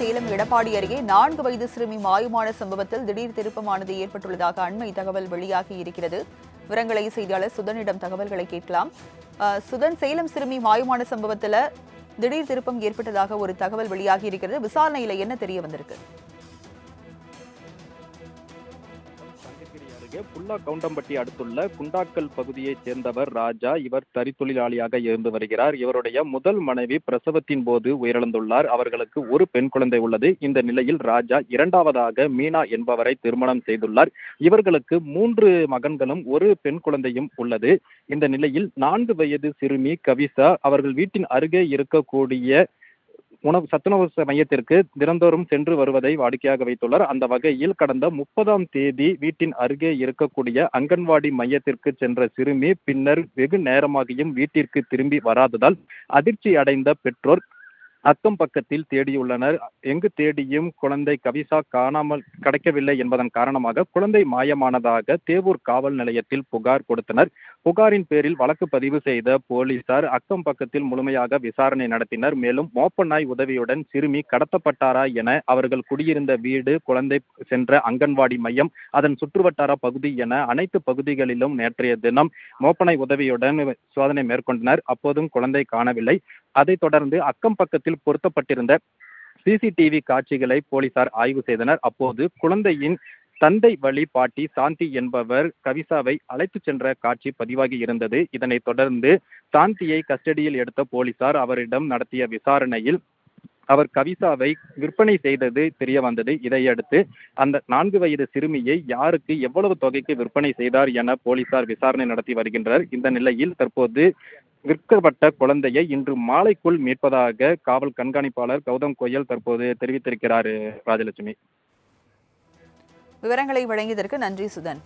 சேலம் எடப்பாடி அருகே நான்கு வயது சிறுமி மாயுமான சம்பவத்தில் திடீர் திருப்பமானது ஏற்பட்டுள்ளதாக அண்மை தகவல் வெளியாகி இருக்கிறது. விவரங்களை செய்தியாளர் சுதனிடம் தகவல்களை கேட்கலாம். சுதன் சேலம் சிறுமி மாயுமான சம்பவத்தில் திடீர் திருப்பம் ஏற்பட்டதாக ஒரு தகவல் வெளியாகி இருக்கிறது. விசாரணையில என்ன தெரிய வந்திருக்கு? அருகே புல்லா கவுண்டம்பட்டி அடுத்துள்ள குண்டாக்கல் பகுதியைச் சேர்ந்தவர் ராஜா. இவர் தறித்தொழிலாளியாக இருந்து வருகிறார். இவருடைய முதல் மனைவி பிரசவத்தின் போது உயிரிழந்துள்ளார். அவர்களுக்கு ஒரு பெண் குழந்தை உள்ளது. இந்த நிலையில் ராஜா இரண்டாவதாக மீனா என்பவரை திருமணம் செய்துள்ளார். இவர்களுக்கு மூன்று மகன்களும் ஒரு பெண் குழந்தையும் உள்ளது. இந்த நிலையில் நான்கு வயது சிறுமி கவிசா அவர்கள் வீட்டின் அருகே இருக்கக்கூடிய உணவு சத்துணவு மையத்திற்கு தினந்தோறும் சென்று வருவதை வாடிக்கையாக வைத்துள்ளார். அந்த வகையில் கடந்த முப்பதாம் தேதி வீட்டின் அருகே இருக்கக்கூடிய அங்கன்வாடி மையத்திற்கு சென்ற சிறுமி பின்னர் வெகு நேரமாகியும் வீட்டிற்கு திரும்பி வராததால் அதிர்ச்சி அடைந்த பெற்றோர் அக்கம் பக்கத்தில் தேடியுள்ளனர். எங்கு தேடியும் குழந்தை கவிசா காணாமல் கிடைக்கவில்லை என்பதன் காரணமாக குழந்தை மாயமானதாக தேவூர் காவல் நிலையத்தில் புகார் கொடுத்தனர். புகாரின் பேரில் வழக்கு பதிவு செய்த போலீசார் அக்கம் பக்கத்தில் முழுமையாக விசாரணை நடத்தினர். மேலும் மோப்ப நாய் உதவியுடன் சிறுமி கடத்தப்பட்டாரா என அவர்கள் குடியிருந்த வீடு குழந்தை சென்ற அங்கன்வாடி மையம் அதன் சுற்றுவட்டார பகுதி என அனைத்து பகுதிகளிலும் நேற்றைய தினம் மோப்பனாய் உதவியுடன் சோதனை மேற்கொண்டனர். அப்போதும் குழந்தை காணவில்லை. அதைத் தொடர்ந்து அக்கம் பக்கத்தில் பொருத்தப்பட்டிருந்த சிசிடிவி காட்சிகளை போலீசார் ஆய்வு செய்தனர். அப்போது குழந்தையின் தந்தை வழி பாட்டி சாந்தி என்பவர் கவிசாவை அழைத்துச் சென்ற காட்சி பதிவாகி இருந்தது. இதனைத் தொடர்ந்து சாந்தியை கஸ்டடியில் எடுத்த போலீசார் அவரிடம் நடத்திய விசாரணையில் அவர் கவிசாவை விற்பனை செய்தது தெரிய வந்தது இதையடுத்து அந்த நான்கு வயது சிறுமியை யாருக்கு எவ்வளவு தொகைக்கு விற்பனை செய்தார் என போலீசார் விசாரணை நடத்தி வருகின்றனர். இந்த நிலையில் தற்போது விற்கப்பட்ட குழந்தையை இன்று மாலைக்குள் மீட்பதாக காவல் கண்காணிப்பாளர் கௌதம் கோயல் தற்போது தெரிவித்திருக்கிறார் ராஜலட்சுமி. விவரங்களை வழங்கியதற்கு நன்றி சுதன்.